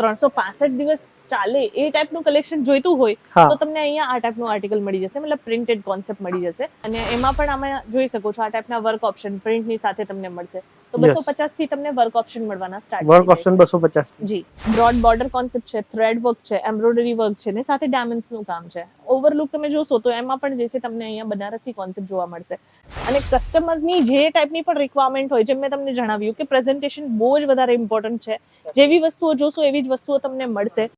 ત્રણસો પાસઠ દિવસ ચાલે એ ટાઈપનું કલેક્શન જોઈતું હોય તો તમને અહીંયા આ ટાઈપનું આર્ટિકલ મળી જશે મતલબ પ્રિન્ટેડ કોન્સેપ્ટ મળી જશે. અને એમાં પણ આમાં જોઈ શકો છો આ ટાઈપના વર્ક ઓપ્શન પ્રિન્ટની સાથે તમને મળશે. તો બસો પચાસથી તમને વર્ક ઓપ્શન મળવાના સ્ટાર્ટ વર્ક ઓપ્શન બસો પચાસ. જી. બ્રોડ બોર્ડર કોન્સેપ્ટ છે થ્રેડ વર્ક છે એમ્બ્રોઇડરી વર્ક છે ને સાથે ડાયમંડ્સનું કામ છે. ઓવરલુક તમે જોશો તો એમાં પણ જે છે તમને અહીંયા બનારસી કોન્સેપ્ટ જોવા મળશે. અને કસ્ટમરની જે ટાઈપની પણ રિક્વાયરમેન્ટ હોય જેમ મેં તમને જણાવ્યું કે પ્રેઝન્ટેશન બહુ જ વધારે ઇમ્પોર્ટન્ટ છે. જેવી વસ્તુઓ જોશો એવી જ વસ્તુઓ તમને મળશે.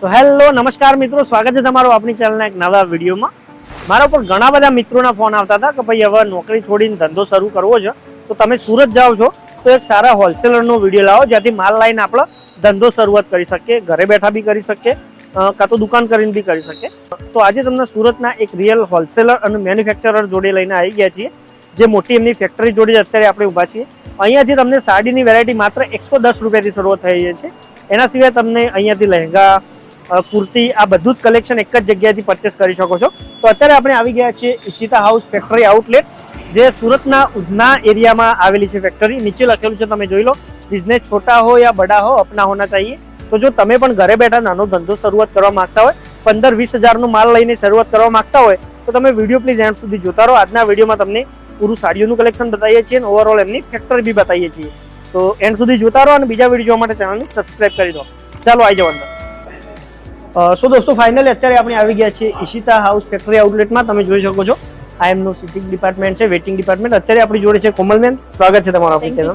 તો હેલો, નમસ્કાર મિત્રો. સ્વાગત છે તમારું આપણી ચેનલના એક નવા વિડીયોમાં. મારા ઉપર ઘણા બધા મિત્રોના ફોન આવતા હતા કે ભાઈ, હવે નોકરી છોડીને ધંધો શરૂ કરવો છે, તો તમે સુરત જાઓ છો, તો એક સારા હોલસેલરનો વીડિયો લાવો, જ્યાંથી માલ લાવીને આપણે ધંધો શરૂઆત કરી શકીએ, ઘરે બેઠા બી કરી શકીએ કાં તો દુકાન કરીને બી કરી શકીએ. તો આજે તમને સુરતના એક રિયલ હોલસેલર અને મેન્યુફેક્ચરર જોડે લઈને આવી ગયા છીએ, જે મોટી એમની ફેક્ટરી જોડે અત્યારે આપણે ઊભા છીએ. અહીંયાથી તમને સાડીની વેરાયટી માત્ર એકસો દસ રૂપિયાથી શરૂઆત થઈ જાય છે. એના સિવાય તમને અહીંયાથી લહેંગા કુર્તી, આ બધું જ કલેક્શન એક જ જગ્યાએથી પરચેસ કરી શકો છો. તો અત્યારે આપણે આવી ગયા છીએ ઈશિતા હાઉસ ફેક્ટરી આઉટલેટ જે સુરતના ઉધના એરિયામાં આવેલી છે ફેક્ટરી નીચે લખેલું છે, તમે જોઈ લો બિઝનેસ છોટા હો યા બડા હો, અપના હોના ચાહીએ. તો જો તમે પણ ઘરે બેઠા નાનો ધંધો શરૂઆત કરવા માંગતા હોય, પંદર વીસ હજારનો માલ લઈને શરૂઆત કરવા માંગતા હોય, તો તમે વીડિયો પ્લીઝ એન્ડ સુધી જોતા રહો. આજના વિડીયોમાં તમને પૂરું સાડીઓનું કલેક્શન બતાવીએ છીએ અને ઓવરઓલ એમની ફેક્ટરી બી બતાવીએ છીએ. તો એન્ડ સુધી જોતા રહો અને બીજા વીડિયો જોવા માટે ચેનલને સબસ્ક્રાઇબ કરી દો. ચાલો, આવી જાઓ અંદર. સો દોસ્તો ફાઇનલી અત્યારે આપણે આવી ગયા છીએ ઈશિતા હાઉસ ફેક્ટરી આઉટલેટમાં. તમે જોઈ શકો છો. આ એમનું સિટિંગ ડિપાર્ટમેન્ટ છે વેટિંગ ડિપાર્ટમેન્ટ. અત્યારે આપણી જોડે છે કોમલબેન સ્વાગત છે તમારું આપણી ચેનલ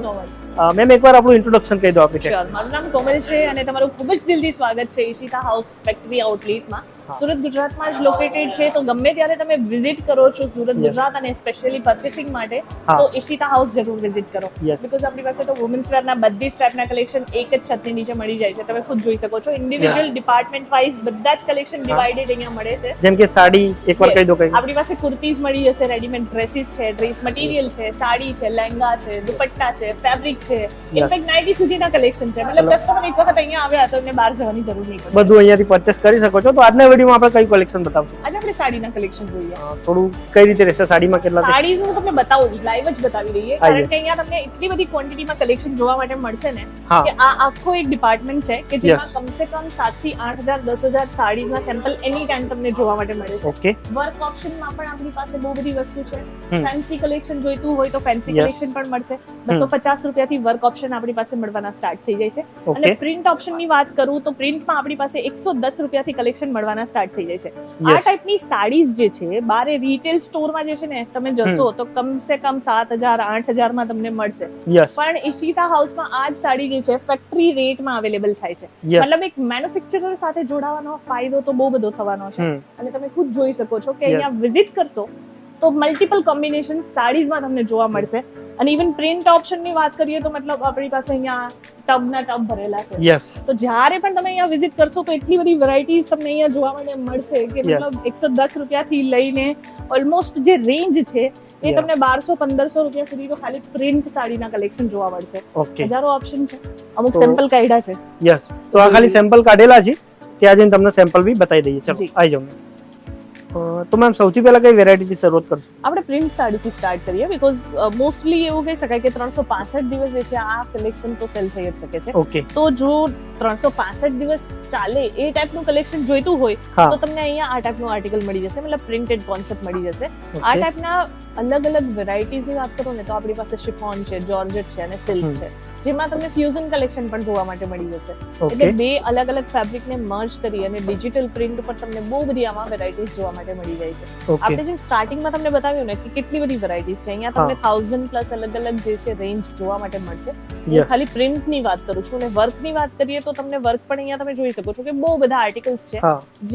મેમ એકવાર આપણું ઇન્ટ્રોડક્શન કહી દો આપણી છે મારું નામ કોમલ છે અને તમારું ખૂબ જ દિલથી સ્વાગત છે ઈશિતા હાઉસ ફેક્ટરી આઉટલેટમાં. સુરત ગુજરાતમાં જ લોકેટેડ છે તો ગમે ત્યારે તમે વિઝિટ કરો છો સુરત ગુજરાત અને સ્પેશિયલી પરચેસિંગ માટે તો ઈશિતા હાઉસ જરૂર વિઝિટ કરો. બિકોઝ આપણી પાસે તો વુમન્સ વેરના બધી જ ટાઈપના કલેક્શન એક જ છતની નીચે મળી જાય છે. તમે ખુદ જોઈ શકો છો. ઇન્ડિવિજ્યુઅલ ડિપાર્ટમેન્ટ વાઇઝ બધા જ કલેક્શન ડિવાઇડેડ અહીંયા મળે છે. જેમ કે સાડી એકવાર. કહી દો આપણી પાસે કુર્તીઝ મળી જશે રેડીમેડ ડ્રેસીસ છે ડ્રેસ મટીરિયલ છે સાડી છે લહેંગા છે દુપટ્ટા છે ફેબ્રિક છે. ઇનફેક્ટ નાઇટી સુધીના કલેક્શન છે. મતલબ કસ્ટમર એક વખત અહીંયા આવ્યા તો એમને બહાર જવાની જરૂર નહીં પડે. બધું અહીંયાથી પરચેસ કરી શકો છો. તો આજના વિડીયોમાં આપણે કઈ કલેક્શન બતાવશું? આજે આપણે સાડીના કલેક્શન જોઈએ. થોડું કઈ રીતે રહેશે? સાડીમાં કેટલા સાડીઝ હું તમને બતાવું લાઈવ જ બતાવી દઈએ. છે કારણ કે અહીંયા તમને એટલી બધી ક્વોન્ટિટીમાં કલેક્શન જોવા માટે મળશે ને કે આ આખો એક ડિપાર્ટમેન્ટ છે કે જેમાં કમસે કમ સાતથી આઠ હજાર દસ હજાર સાડીઝના સેમ્પલ એની ટાઈમ તમને જોવા માટે મળે છે. ઓકે વર્ક ઓપ્શનમાં પણ આપણી પાસે બહુ બધી વસ્તુ છે. ફેન્સી કલેક્શન જોઈતું હોય તો ફેન્સી કલેક્શન પણ મળશે. બસો પચાસ રૂપિયાથી વર્ક ઓપ્શન આપણી પાસે મળવાના સ્ટાર્ટ થઈ જાય છે. અને પ્રિન્ટ ઓપ્શનની વાત કરું તો પ્રિન્ટમાં આપણી પાસે એકસો દસ રૂપિયાથી કલેક્શન મળવાના સ્ટાર્ટ થઈ જાય છે. આ ટાઈપની સાડીઝ જે છે બારે રિટેલ સ્ટોરમાં જે છે ને તમે જશો તો કમસે કમ સાત હજાર આઠ હજારમાં તમને મળશે. પણ ઈશિતા હાઉસમાં આ જ સાડી જે છે ફેક્ટરી રેટમાં અવેલેબલ થાય છે. મતલબ એક મેન્યુફેક્ચરર સાથે જોડાવાનો ફાયદો તો બહુ બધો થવાનો છે. અને તમે ખુદ જોઈ શકો છો કે અહીંયા વિઝિટ કરશો તો મલ્ટિપલ કોમ્બિનેશન સાડીઝમાં તમને જોવા મળશે. અને ઇવન પ્રિન્ટ ઓપ્શનની વાત કરીએ તો મતલબ આપણી પાસે અહીંયા ટબના ટબ ભરેલા છે. યસ તો જ્યારે પણ તમે અહીંયા વિઝિટ કરશો તો એટલી બધી વેરાયટીઝ તમને અહીંયા જોવા માટે મળશે કે મતલબ એકસો દસ રૂપિયાથી લઈને ઓલમોસ્ટ જે રેન્જ છે એ તમને બારસો પંદરસો રૂપિયા સુધી તો ખાલી પ્રિન્ટ સાડીના કલેક્શન જોવા મળશે. ઓકે હજારો ઓપ્શન છે. અમુક સેમ્પલ કાઢ્યા છે. યસ તો આ ખાલી સેમ્પલ કાઢેલા છે. ત્યાં જઈને તમને સેમ્પલ બી બતાવી દઈએ. ચલો આવી જાઓ. તો મેમ સૌથી પહેલા કઈ વેરાયટીથી શરૂઆત કરશું? આપણે પ્રિન્ટ સાડીથી સ્ટાર્ટ કરીએ બીકોઝ મોસ્ટલી એવું કહી શકાય કે ત્રણસો પાસઠ દિવસ જે છે આ કલેક્શન તો સેલ થઈ જ શકે છે. ઓકે તો જો ત્રણસો પાસઠ દિવસ ચાલે એ ટાઈપનું કલેક્શન જોઈતું હોય તો તમને અહીંયા આ ટાઈપનું આર્ટિકલ મળી જશે મતલબ પ્રિન્ટેડ કોન્સેપ્ટ મળી જશે. આ ટાઈપના અલગ અલગ વેરાયટીઝની વાત કરો ને તો આપણી પાસે શિફોન છે જોર્જેટ છે અને સિલ્ક છે. જેમાં તમને ફ્યુઝન કલેક્શન પણ જોવા માટે મળી જશે. એટલે બે અલગ અલગ ફેબ્રિક ને મર્જ કરી અને ડિજિટલ પ્રિન્ટ પર તમને બહુ બધી આમાં વેરાયટીઝ જોવા માટે મળી જાય છે. આપણે જે સ્ટાર્ટિંગમાં તમને બતાવ્યું ને કે કેટલી બધી વેરાયટીઝ છે અહીંયા તમને થાઉઝન્ડ પ્લસ અલગ અલગ જે છે રેન્જ જોવા માટે મળશે. હું ખાલી પ્રિન્ટની વાત કરું છું અને વર્કની વાત કરીએ તો તમને વર્ક પણ અહીંયા તમે જોઈ શકો છો કે બહુ બધા આર્ટિકલ્સ છે.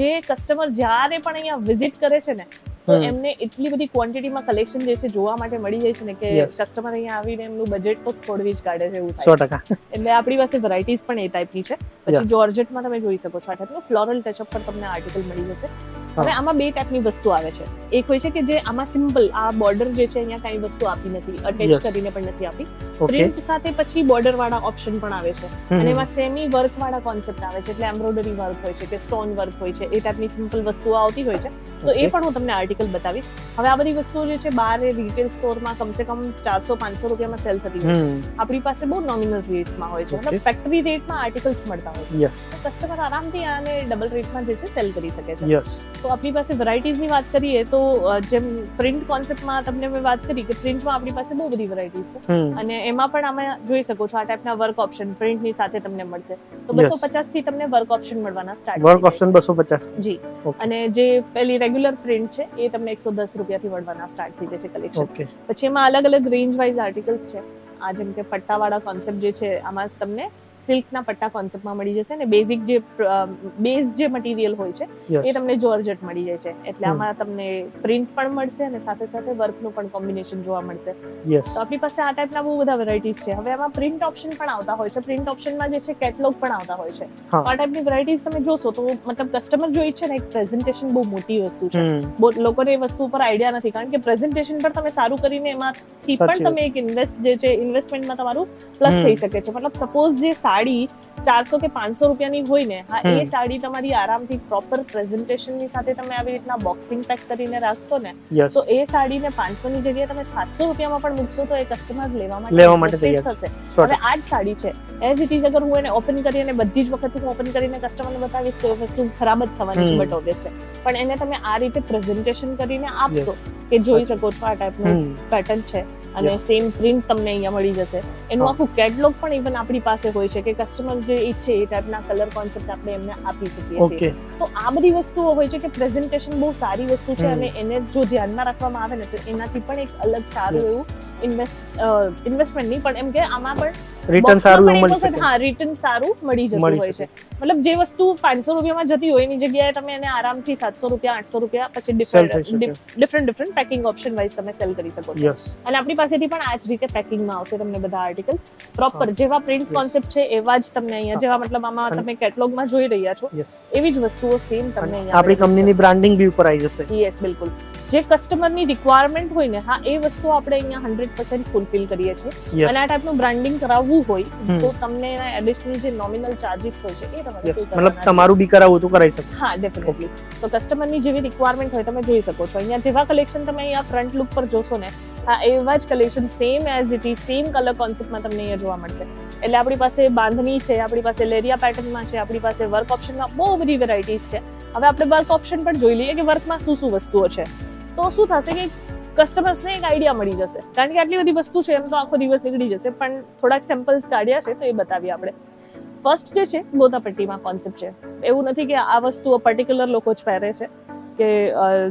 જે કસ્ટમર જ્યારે પણ અહીંયા વિઝિટ કરે છે ને તો એમને એટલી બધી ક્વોન્ટિટીમાં કલેક્શન જે છે જોવા માટે મળી જાય છે ને કે કસ્ટમર અહીંયા આવીને એમનું બજેટ તો થોડવી જ કાઢે છે એવું થાય એટલે આપણી પાસે વેરાયટીઝ પણ એ ટાઈપની છે. પછી જોર્જેટમાં તમે જોઈ શકો છો. આ ટાઈપનું ફ્લોરલ ટચઅપ પર તમને આર્ટિકલ મળી જશે. હવે આમાં બે ટાઈપની વસ્તુ આવે છે. એક હોય છે કે જે આમાં સિમ્પલ આ બોર્ડર જે છે અહીંયા કઈ વસ્તુ આપી નથી અટેચ કરીને પણ નથી આપી. પ્રિન્ટ સાથે પછી બોર્ડર વાળા ઓપ્શન પણ આવે છે. અને એમાં સેમી વર્ક વાળા કોન્સેપ્ટ આવે છે એટલે એમ્બ્રોઇડરી વર્ક હોય છે કે સ્ટોન વર્ક હોય છે એ ટાઈપની સિમ્પલ વસ્તુઓ આવતી હોય છે. તો એ પણ હું તમને આર્ટિકલ બતાવીશ. હવે આ બધી વસ્તુઓ જે છે બહાર રિટેલ સ્ટોરમાં કમસે કમ ચારસો પાંચસો રૂપિયામાં સેલ થતી હોય છે. આપણી પાસે બહુ નોમિનલ રેટ્સમાં હોય છે. મતલબ ફેક્ટરી રેટમાં આર્ટિકલ્સ મળતા હોય છે. કસ્ટમર આરામથી આને ડબલ રેટમાં જે છે સેલ કરી શકે છે. યસ તો આપણી પાસે વેરાયટીઝની વાત કરીએ તો જેમ પ્રિન્ટ કોન્સેપ્ટમાં તમને મેં વાત કરી કે પ્રિન્ટમાં આપણી પાસે બહુ બધી વેરાયટીઝ છે. અને એમાં પણ આમાં જોઈ શકો છો આ ટાઈપના વર્ક ઓપ્શન પ્રિન્ટની સાથે તમને મળશે. તો બસો થી તમને વર્ક ઓપ્શન મળવાના સ્ટાર્ટ વર્ક ઓપ્શન બસો પચાસ. જી. અને જે પેલી રેગ્યુલર પ્રિન્ટ છે એ તમને એકસો દસ રૂપિયાથી મળવાના સ્ટાર્ટ થઈ જશે કલેક્શન પછી એમાં અલગ અલગ રેન્જ વાઇઝ આર્ટિકલ્સ છે. આ જેમ કે પટ્ટાવાળા કોન્સેપ્ટ જે છે આમાં તમને સિલ્કના પટ્ટા કોન્સેપ્ટમાં મળી જશે અને બેઝિક જે બેઝ જે મટીરિયલ હોય છે એ તમને જોર્જટ મળી જાય છે એટલે આમાં તમને પ્રિન્ટ પણ મળશે અને સાથે સાથે વર્કનું પણ કોમ્બિનેશન જોવા મળશે. તો આપણી પાસે આ ટાઈપના બહુ બધા વેરાયટીઝ છે. હવે આમાં પ્રિન્ટ ઓપ્શન પણ આવતા હોય છે. પ્રિન્ટ ઓપ્શનમાં જે છે કેટલોગ પણ આવતા હોય છે. આ ટાઈપની વેરાયટીઝ તમે જોશો તો મતલબ કસ્ટમર જોઈ છે ને એક પ્રેઝન્ટેશન બહુ મોટી વસ્તુ છે. બહુ લોકોને એ વસ્તુ ઉપર આઈડિયા નથી. કારણ કે પ્રેઝન્ટેશન પણ તમે સારું કરીને એમાંથી પણ તમે એક ઇન્વેસ્ટ જે છે ઇન્વેસ્ટમેન્ટમાં તમારું પ્લસ થઈ શકે છે. મતલબ સપોઝ જે સાડી ચારસો કે પાંચસો રૂપિયાની હોય ને હા એ સાડી તમારી આરામથી પ્રોપર પ્રેઝન્ટેશનની સાથે તમે આવી રીતના બોક્સિંગ પેક કરીને રાખશો ને તો એ સાડીને પાંચસો ની જગ્યાએ તમે સાતસો રૂપિયામાં પણ મૂકશો તો એ કસ્ટમર લેવા માટે લેવા માટે તૈયાર. થશે. હવે આ જ સાડી છે. એઝ ઇટ ઇઝ અગર હું એને ઓપન કરી અને બધી જ વખત હું ઓપન કરીને કસ્ટમરને બતાવીશ તો એ વસ્તુ ખરાબ જ થવાની છે. બટ ઓબ્વિયસ છે. પણ એને તમે આ રીતે પ્રેઝન્ટેશન કરીને આપશો કે જોઈ શકો છો આ ટાઈપનું પેટર્ન છે. અને સેમ પ્રિન્ટ તમને અહીંયા મળી જશે. એનું આખું કેટલોગ પણ ઇવન આપણી પાસે હોય છે કે કસ્ટમર જે ઈચ્છે એ ટાઈપના કલર કોન્સેપ્ટ આપણે એમને આપી શકીએ છીએ. તો આ બધી વસ્તુઓ હોય છે કે પ્રેઝન્ટેશન બહુ સારી વસ્તુ છે અને એને જો ધ્યાનમાં રાખવામાં આવે ને તો એનાથી પણ એક અલગ સારું એવું ઇન્વેસ્ટ ઇન્વેસ્ટમેન્ટ નહીં પણ એમ કે આમાં પણ રિટર્ન સારું મળી શકે. હા રિટર્ન સારું મળી જતું હોય છે. મતલબ જે વસ્તુ પાંચસો રૂપિયામાં જતી હોય એની જગ્યાએ તમે એને આરામથી સાતસો રૂપિયા આઠસો રૂપિયા પછી different different packing option wise તમે સેલ કરી શકો છો. અને આપણી પાસેથી પણ આ જ રીતે પેકિંગમાં આવશે તમને બધા આર્ટિકલ્સ પ્રોપર જેવા પ્રિન્ટ કોન્સેપ્ટ છે એવા જ તમને અહીંયા જેવા મતલબ આમાં તમે કેટલોગમાં જોઈ રહ્યા છો એવી જ વસ્તુઓ સેમ તમને અહીંયા આપણી કંપનીની બ્રાન્ડિંગ બી ઉપર આવી જશે. યસ બિલકુલ. જે કસ્ટમરની રિક્વાયરમેન્ટ હોય ને હા એ વસ્તુ આપણે અહીંયા હંડ્રેડ પર્સન્ટ ફૂલફિલ કરીએ છીએ. અને આ ટાઈપનું બ્રાન્ડિંગ કરાવવું હોય તો તમને એના એડિશનલ જે નોમિનલ ચાર્જિસ હોય છે એ તમારે મતલબ તમારું બી કરાવવું તો કરાવી શકો. હા ડેફિનેટલી તો કસ્ટમરની જેવી રિક્વાયરમેન્ટ હોય તમે જોઈ શકો છો. અહીંયા જેવા કલેક્શન તમે અહીંયા ફ્રન્ટ લુક પર જોશો ને હા એવા જ collection same as it is same colour કોન્સેપ્ટમાં તમને અહીંયા જોવા મળશે. એટલે આપણી પાસે બાંધણી છે આપણી પાસે લેરિયા પેટર્નમાં છે આપણી પાસે વર્ક ઓપ્શનમાં બહુ બધી વેરાયટીઝ છે. હવે આપણે વર્ક ઓપ્શન પણ જોઈ લઈએ કે વર્કમાં શું શું વસ્તુઓ છે. તો શું થશે કે કસ્ટમર્સને એક આઈડિયા મળી જશે. કારણ કે આટલી બધી વસ્તુ છે, એમ તો આખો દિવસ નીકળી જશે, પણ થોડાક સેમ્પલ્સ કાઢ્યા છે, તો એ બતાવીએ આપણે. ફર્સ્ટ જે છે, ગોતાપટ્ટીમાં કોન્સેપ્ટ છે. એવું નથી કે આ વસ્તુઓ પર્ટિક્યુલર લોકો જ પહેરે છે, કે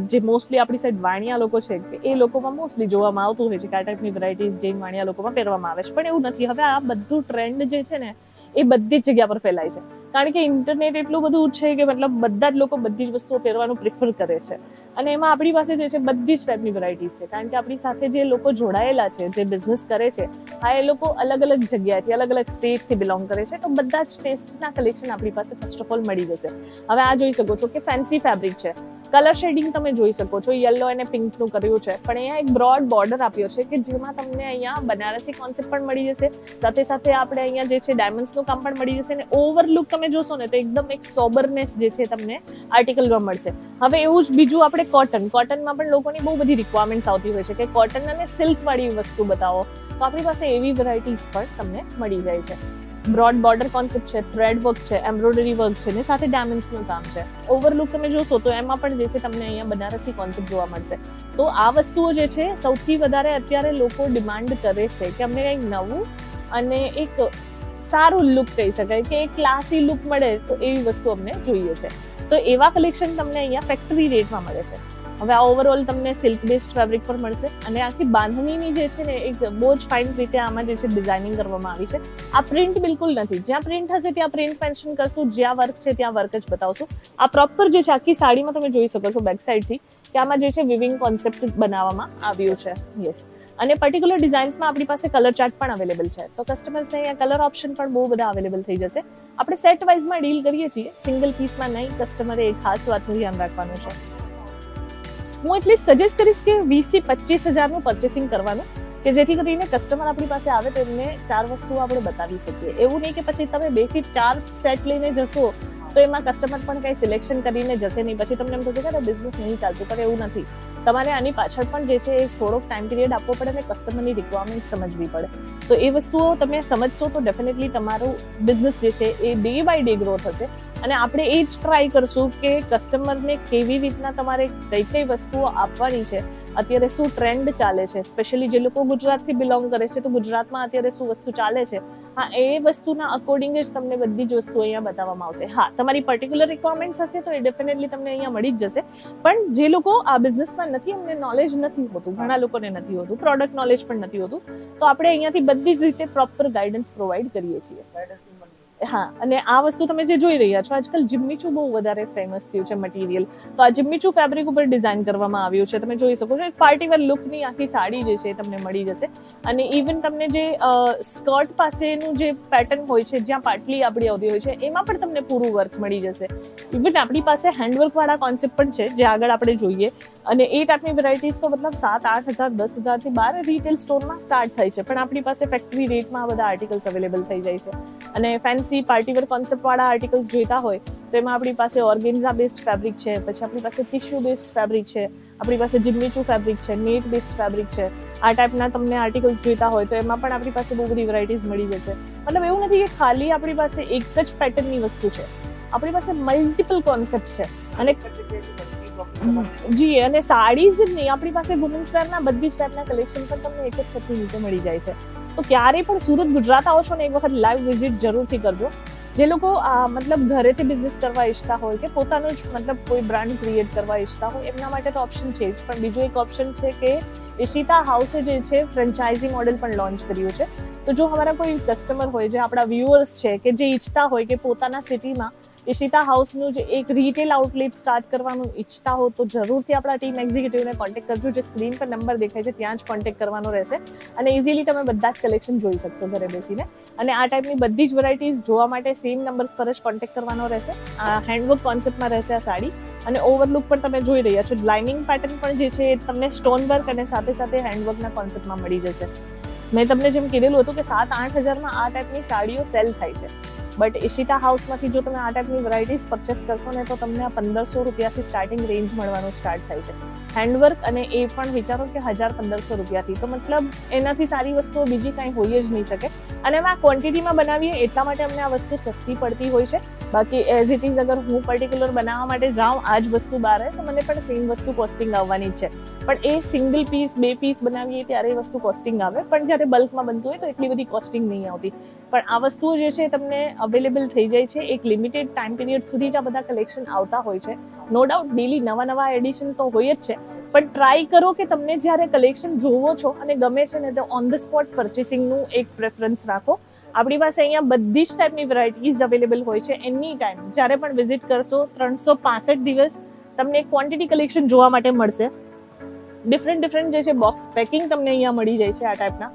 જે મોસ્ટલી આપણી સાઈડ વાણિયા લોકો છે એ લોકોમાં મોસ્ટલી જોવામાં આવતું હોય છે કે ટાઈપની વેરાયટીઝ જૈન વાણિયા લોકોમાં પહેરવામાં આવે છે. પણ એવું નથી. હવે આ બધું ટ્રેન્ડ જે છે ને એ બધી જ જગ્યા પર ફેલાય છે. કારણ કે ઇન્ટરનેટ એટલું બધું છે કે મતલબ બધા જ લોકો બધી જ વસ્તુઓ પહેરવાનું પ્રિફર કરે છે. અને એમાં આપણી પાસે જે છે બધી જ ટાઈપની વેરાયટીઝ છે. કારણ કે આપણી સાથે જે લોકો જોડાયેલા છે, જે બિઝનેસ કરે છે આ એ લોકો અલગ અલગ જગ્યાએથી, અલગ અલગ સ્ટેટથી બિલોંગ કરે છે. તો બધા જ ટેસ્ટના કલેક્શન આપણી પાસે ફર્સ્ટ ઓફ ઓલ મળી જશે. હવે આ જોઈ શકો છો કે ફેન્સી ફેબ્રિક છે. કલર શેડિંગ તમે જોઈ શકો છો. યલો અને પિંકનું કર્યું છે. પણ અહીંયા એક બ્રોડ બોર્ડર આપ્યો છે કે જેમાં તમને અહીંયા બનારસી કોન્સેપ્ટ પણ મળી જશે. સાથે સાથે આપણે અહીંયા જે છે ડાયમંડ્સનું કામ પણ મળી જશે અને ઓવરલુક તમે જોશો ને તો એકદમ એક સોબરનેસ જે છે તમને આર્ટિકલમાં મળશે. હવે એવું જ બીજું આપણે કોટન કોટનમાં પણ લોકોની બહુ બધી રિક્વાયરમેન્ટ્સ આવતી હોય છે કે કોટન અને સિલ્ક વાળી વસ્તુ બતાવો. તો આપણી પાસે એવી વેરાયટીઝ પણ તમને મળી જાય છે. બ્રોડ બોર્ડર કોન્સેપ્ટ છે થ્રેડ વર્ક છે એમ્બ્રોઇડરી વર્ક છે, ને સાથે ડાયમંડ્સનું કામ છે. ઓવરલુક તમે જોશો તો એમાં પણ જે છે તમને અહીંયા બનારસી કોન્સેપ્ટ જોવા મળશે. તો આ વસ્તુઓ જે છે સૌથી વધારે અત્યારે લોકો ડિમાન્ડ કરે છે કે અમને કંઈક નવું અને એક સારું લુક કહી શકાય કે એક ક્લાસી લુક મળે તો એવી વસ્તુ અમને જોઈએ છે. તો એવા કલેક્શન તમને અહીંયા ફેક્ટરી રેટમાં મળે છે. હવે આ ઓવરઓલ તમને સિલ્ક બેસ્ડ ફેબ્રિક પર મળશે. અને આખી બાંધણીની જે છે ને એક બહુ જ ફાઇન રીતે આમાં જે છે ડિઝાઇનિંગ કરવામાં આવી છે. આ પ્રિન્ટ બિલકુલ નથી. જ્યાં પ્રિન્ટ હશે ત્યાં પ્રિન્ટ મેન્શન કરશું, જ્યાં વર્ક છે ત્યાં વર્ક જ બતાવશું. આ પ્રોપર જે છે આખી સાડીમાં તમે જોઈ શકો છો બેક સાઈડથી કે આમાં જે છે વિવિંગ કોન્સેપ્ટ બનાવવામાં આવ્યું છે. યસ અને પર્ટિક્યુલર ડિઝાઇન્સમાં આપણી પાસે કલર ચાર્ટ પણ અવેલેબલ છે. તો કસ્ટમર્સને અહીંયા કલર ઓપ્શન પણ બહુ બધા અવેલેબલ થઈ જશે. આપણે સેટ વાઇઝમાં ડીલ કરીએ છીએ. સિંગલ પીસમાં નહીં કસ્ટમરે એક ખાસ વાતનું ધ્યાન રાખવાનું છે. હું એટલી સજેસ્ટ કરીશ કે વીસથી પચીસ હજારનું પરચેસિંગ કરવાનું, કે જેથી કરીને કસ્ટમર આપણી પાસે આવે તો એમને ચાર વસ્તુઓ આપણે બતાવી શકીએ. એવું નહીં કે પછી તમે બેથી ચાર સેટ લઈને જશો તો એમાં કસ્ટમર પણ કંઈ સિલેક્શન કરીને જશે નહીં. પછી તમને એમ થશે કે બિઝનેસ નહીં ચાલતું, પણ એવું નથી. તમારે આની પાછળ પણ જે છે એ થોડોક ટાઈમ પિરિયડ આપવો પડે અને કસ્ટમરની રિક્વાયરમેન્ટ સમજવી પડે. તો એ વસ્તુઓ તમે સમજશો તો ડેફિનેટલી તમારું બિઝનેસ જે છે એ ડે બાય ડે ગ્રો થશે. અને આપણે એ જ ટ્રાય કરશું કે કસ્ટમરને કેવી રીતના તમારે કઈ કઈ વસ્તુઓ આપવાની છે, અત્યારે શું ટ્રેન્ડ ચાલે છે? સ્પેશિયલી જે લોકો ગુજરાતથી બિલોંગ કરે છે, તો ગુજરાતમાં અત્યારે શું વસ્તુ ચાલે છે? હા, એ વસ્તુના અકોર્ડિંગ જ તમને બધી જ વસ્તુ અહીંયા બતાવવામાં આવશે. હા, તમારી પર્ટિક્યુલર રિક્વાયરમેન્ટ્સ હશે તો એ ડેફિનેટલી તમને અહીંયા મળી જ જશે. પણ જે લોકો આ બિઝનેસમાં નથી એમને નોલેજ નથી હોતું, ઘણા લોકોને નથી હોતું પ્રોડક્ટ નોલેજ પણ નથી હોતું, તો આપણે અહીંયાથી બધી જ રીતે પ્રોપર ગાઈડન્સ પ્રોવાઈડ કરીએ છીએ. હા, અને આ વસ્તુ તમે જે જોઈ રહ્યા છો, આજકાલ જિમ્મીચુ બહુ વધારે ફેમસ થયું છે મટીરિયલ તો આ જિમ્મીચુ ફેબ્રિક ઉપર ડિઝાઇન કરવામાં આવ્યું છે. તમે જોઈ શકો છો, એક પાર્ટીવેર લુકની આખી સાડી જે છે તમને મળી જશે. અને ઇવન તમને જે સ્કર્ટ પાસેનું જે પેટર્ન હોય છે, જ્યાં પાટલી આપણી આવતી હોય છે, એમાં પણ તમને પૂરું વર્ક મળી જશે. ઇવન આપણી પાસે હેન્ડવર્ક વાળા કોન્સેપ્ટ પણ છે, જે આગળ આપણે જોઈએ. અને એ ટાઈપની વેરાયટીઝ તો મતલબ સાત, આઠ હજાર, દસ હજારથી બાર રિટેલ સ્ટોરમાં સ્ટાર્ટ થાય છે. પણ આપણી પાસે ફેક્ટરી રેટમાં બધા આર્ટિકલ્સ અવેલેબલ થઈ જાય છે. અને ફેન્સી પાર્ટીવેર કોન્સેપ્ટ વાળા આર્ટિકલ્સ જોઈતા હોય, તો એમાં આપણી પાસે ઓર્ગેન્ઝા બેસ્ડ ફેબ્રિક છે, પછી આપણી પાસે ટિશ્યુ બેસ્ડ ફેબ્રિક છે, આપણી પાસે જિમ્મીચુ ફેબ્રિક છે નેટ બેસ્ડ ફેબ્રિક છે. આ ટાઈપના તમને આર્ટિકલ્સ જોઈતા હોય, તો એમાં પણ આપણી પાસે બહુ બધી વેરાયટીઝ મળી જશે. મતલબ એવું નથી કે ખાલી આપણી પાસે એક જ પેટર્નની વસ્તુ છે. આપણી પાસે મલ્ટિપલ કોન્સેપ્ટ છે. અને જી, અને સાડીઝ જ નહીં, આપણી પાસે વુમન્સ વેરના બધી જ ટાઈપના કલેક્શન પણ તમને એક જ છતની નીચે મળી જાય છે. તો ક્યારેય પણ સુરત ગુજરાત આવો છો ને, એક વખત લાઈવ વિઝિટ જરૂરથી કરજો. જે લોકો મતલબ ઘરેથી બિઝનેસ કરવા ઈચ્છતા હોય કે પોતાનું જ, મતલબ કોઈ બ્રાન્ડ ક્રિએટ કરવા ઈચ્છતા હોય, એમના માટે તો ઓપ્શન છે જ. પણ બીજો એક ઓપ્શન છે કે ઈશિતા હાઉસે જે છે ફ્રેન્ચાઇઝી મોડેલ પણ લોન્ચ કર્યું છે. તો જો અમારા કોઈ કસ્ટમર હોય, જે આપણા વ્યુઅર્સ છે, કે જે ઈચ્છતા હોય કે પોતાના સિટીમાં ઈશિતા હાઉસનું જે એક રિટેલ આઉટલેટ સ્ટાર્ટ કરવાનું ઈચ્છતા હો તો જરૂરથી આપણા ટીમ એક્ઝિક્યુટિવને કોન્ટેક્ટ કરજો, જે સ્ક્રીન પર નંબર દેખાય છે, ત્યાં જ કોન્ટેક્ટ કરવાનો રહેશે. અને ઇઝીલી તમે બધા જ કલેક્શન જોઈ શકશો ઘરે બેસીને. અને આ ટાઈપની બધી જ વેરાયટીઝ જોવા માટે સેમ નંબર્સ પર જ કોન્ટેક્ટ કરવાનો રહેશે. આ હેન્ડવર્ક કોન્સેપ્ટમાં રહેશે આ સાડી. અને ઓવરલુક પણ તમે જોઈ રહ્યા છો. લાઇનિંગ પેટર્ન પણ જે છે એ તમને સ્ટોન વર્ક અને સાથે સાથે હેન્ડવર્કના કોન્સેપ્ટમાં મળી જશે. મેં તમને જેમ કીધેલું હતું કે સાત આઠ હજારમાં આ ટાઈપની સાડીઓ સેલ થાય છે. બટ ઈશિતા હાઉસમાંથી જો તમે આ ટાઈપની વેરાયટીઝ પરચેસ કરશો ને, તો તમને આ પંદરસો રૂપિયાથી સ્ટાર્ટિંગ રેન્જ મળવાનું સ્ટાર્ટ થાય છે. હેન્ડવર્ક અને એ પણ વિચારો કે હજાર પંદરસો રૂપિયાથી. તો મતલબ એનાથી સારી વસ્તુઓ બીજી કાંઈ હોઈ જ નહીં શકે. અને એમાં ક્વોન્ટિટીમાં બનાવીએ એટલા માટે અમને આ વસ્તુ સસ્તી પડતી હોય છે. બાકી એઝ ઇટ ઇઝ અગર હું પર્ટિક્યુલર બનાવવા માટે જાઉં આ જ વસ્તુ બહાર તો મને પણ સેમ વસ્તુ કોસ્ટિંગ આવવાની જ છે. પણ એ સિંગલ પીસ બે પીસ બનાવીએ ત્યારે એ વસ્તુ કોસ્ટિંગ આવે. પણ જ્યારે બલ્કમાં બનતું હોય તો એટલી બધી કોસ્ટિંગ નહીં આવતી. પણ આ વસ્તુઓ જે છે તમને અવેલેબલ થઈ જાય છે. એક લિમિટેડ ટાઈમ પિરિયડ સુધી જ આ બધા કલેક્શન આવતા હોય છે. નો ડાઉટ ડેલી નવા નવા એડિશન તો હોય જ છે. પણ ટ્રાય કરો કે તમને જ્યારે કલેક્શન જોવો છો અને ગમે છે ને તો ઓન ધ સ્પોટ પરચેસિંગનું એક પ્રેફરન્સ રાખો. આપણી પાસે અહીંયા બધી જ ટાઈપની વેરાયટીઝ અવેલેબલ હોય છે એની ટાઈમ જ્યારે પણ વિઝિટ કરશો, ત્રણસો પાસઠ દિવસ તમને ક્વોન્ટિટી કલેક્શન જોવા માટે મળશે. ડિફરન્ટ ડિફરન્ટ જે છે બોક્સ પેકિંગ તમને અહીંયા મળી જાય છે આ ટાઈપના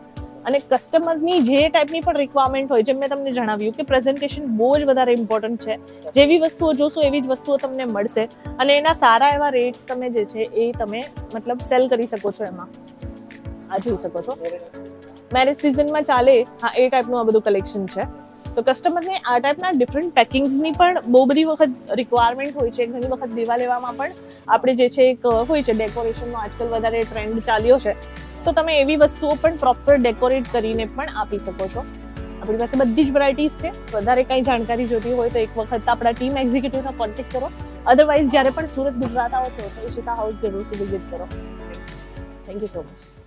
અને કસ્ટમરની જે ટાઈપની પણ રિક્વાયરમેન્ટ હોય, જેમ મેં તમને જણાવ્યું કે પ્રેઝન્ટેશન બહુ જ વધારે ઇમ્પોર્ટન્ટ છે. જેવી વસ્તુઓ જોશો, એવી જ વસ્તુઓ તમને મળશે. અને એના સારા એવા રેટ્સ તમે જે છે એ તમે મતલબ સેલ કરી શકો છો એમાં. આ જોઈ શકો છો. મેરેજ સિઝનમાં ચાલે, હા, એ ટાઈપનું આ બધું કલેક્શન છે. તો કસ્ટમરને આ ટાઈપના ડિફરન્ટ પેકિંગ્સની પણ બહુ બધી વખત રિક્વાયરમેન્ટ હોય છે. ઘણી વખત દેવા લેવામાં પણ આપણે જે છે એક હોય છે ડેકોરેશનનો આજકાલ વધારે ટ્રેન્ડ ચાલ્યો છે. તો તમે એવી વસ્તુઓ પણ પ્રોપર ડેકોરેટ કરીને પણ આપી શકો છો. આપણી પાસે બધી જ વેરાયટીઝ છે. વધારે કંઈ જાણકારી જોતી હોય તો એક વખત આપણા ટીમ એક્ઝિક્યુટિવનો કોન્ટેક્ટ કરો. અધરવાઇઝ જ્યારે પણ સુરત ગુજરાત આવો છો, તો ઈશિતા હાઉસ જરૂરથી વિઝિટ કરો. Thank you so much